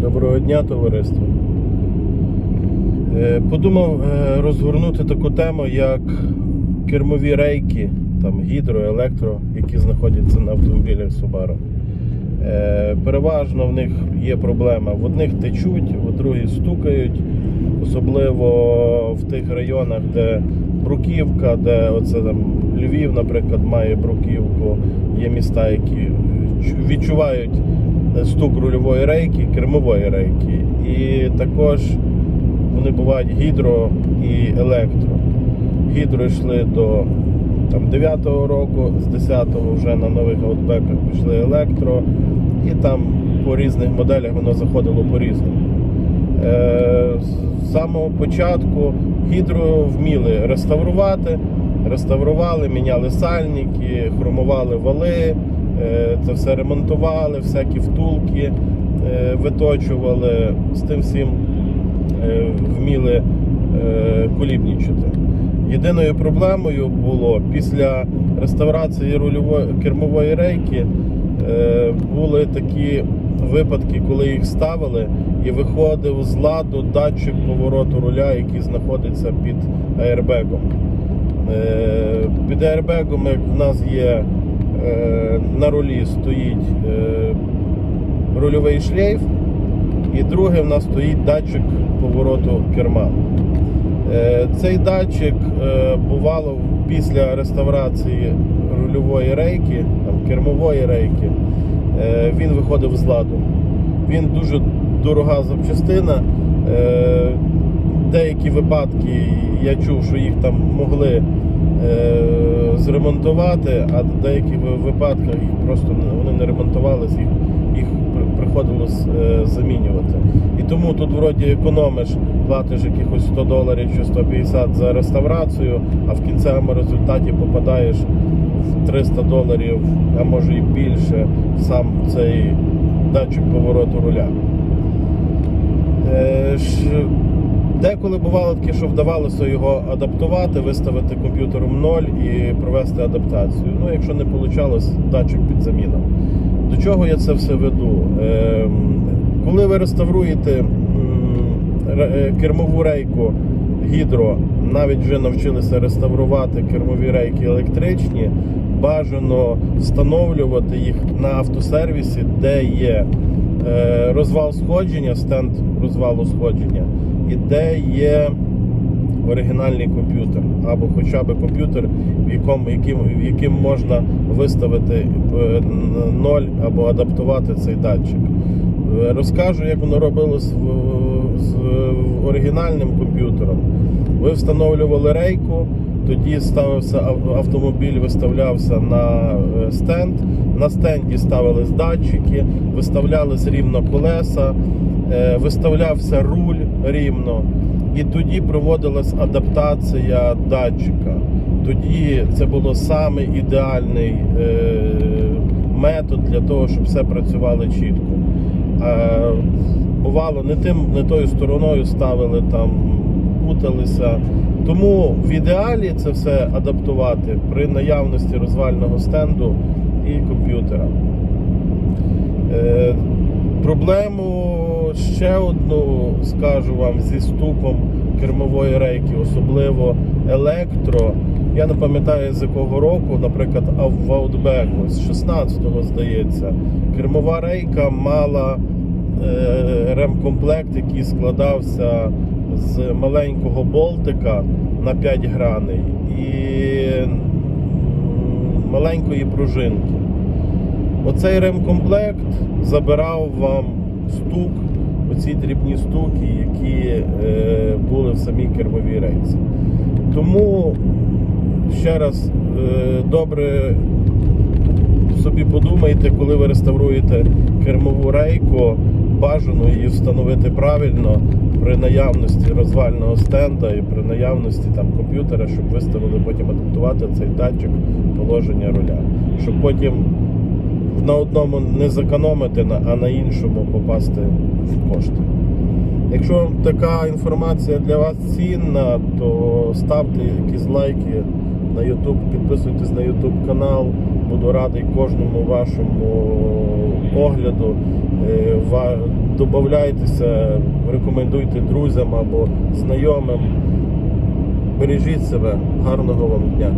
Доброго дня, товариство. Е, Подумав е, розгорнути таку тему, як кермові рейки, там гідро, електро, які знаходяться на автомобілях Subaru. Е, Переважно в них є проблема. В одних течуть, в других стукають, особливо в тих районах, де бруківка, де оце там Львів, наприклад, має бруківку. Є міста, які відчувають стук рульової рейки, кермової рейки. І також вони бувають гідро і електро. Гідро йшли до там, 9-го року, з 10-го вже на нових аутбеках пішли електро, і там по різних моделях воно заходило по-різному. Е, з самого початку гідро вміли реставрувати, реставрували, міняли сальники, хромували вали, це все ремонтували, всякі втулки е, виточували, з тим всім е, вміли е, кулібнічити. Єдиною проблемою було після реставрації рульової кермової рейки е, були такі випадки, коли їх ставили, і виходив з ладу датчик повороту руля, який знаходиться під аербегом. Е, Під аербегом, в нас є е, на рулі, стоїть е, рульовий шлейф, і друге в нас стоїть датчик повороту керма. Е, Цей датчик е, бувало після реставрації рульової рейки, там, кермової рейки, е, він виходив з ладу. Він дуже дорога запчастина. Е, Деякі випадки я чув, що їх там могли е, зремонтувати, а в деяких випадках їх просто вони не ремонтувалися, їх, їх приходилось е, замінювати. І тому тут вроді економиш, платиш якихось 100 доларів чи 150 за реставрацію, а в кінцевому результаті попадаєш в 300 доларів, а може і більше, сам цей датчик повороту руля. Деколи бувало таке, що вдавалося його адаптувати, виставити комп'ютером 0 і провести адаптацію. Ну, якщо не вийшло, датчик під заміну. До чого я це все веду? Ем, Коли ви реставруєте е, кермову рейку гідро, навіть вже навчилися реставрувати кермові рейки електричні, бажано встановлювати їх на автосервісі, де є розвал сходження, стенд розвалу сходження, і де є оригінальний комп'ютер, або хоча б комп'ютер, в якому яким, яким можна виставити е, ноль або адаптувати цей датчик. Е, Розкажу, як воно робилось в- з оригінальним комп'ютером. Ви встановлювали рейку, тоді ставився автомобіль, виставлявся на е, стенд. На стенді ставились датчики, виставлялись рівно колеса, е, виставлявся руль рівно. І тоді проводилась адаптація датчика. Тоді це було саме ідеальний е, метод для того, щоб все працювало чітко. Бувало, не тим, не тою стороною ставили там, путалися. Тому в ідеалі це все адаптувати при наявності розвального стенду і комп'ютера. Е, Проблему ще одну скажу вам зі стуком кермової рейки, особливо електро. Я не пам'ятаю з якого року, наприклад, в Outback, з 16-го здається, кермова рейка мала ремкомплект, який складався з маленького болтика на 5 граней і маленької пружинки. Оцей ремкомплект забирав вам стук, оці дрібні стуки, які е, були в самій кермовій рейці. Тому ще раз е, добре собі подумайте, коли ви реставруєте кермову рейку, бажано її встановити правильно при наявності розвального стенда і при наявності там комп'ютера, щоб виставили потім адаптувати цей датчик положення руля, щоб потім на одному не зекономити, а на іншому попасти в кошти. Якщо така інформація для вас цінна, то ставте якісь лайки, на YouTube, підписуйтесь на YouTube канал. Буду радий кожному вашому огляду. Е, Добавляйтеся, рекомендуйте друзям або знайомим. Бережіть себе, гарного вам дня.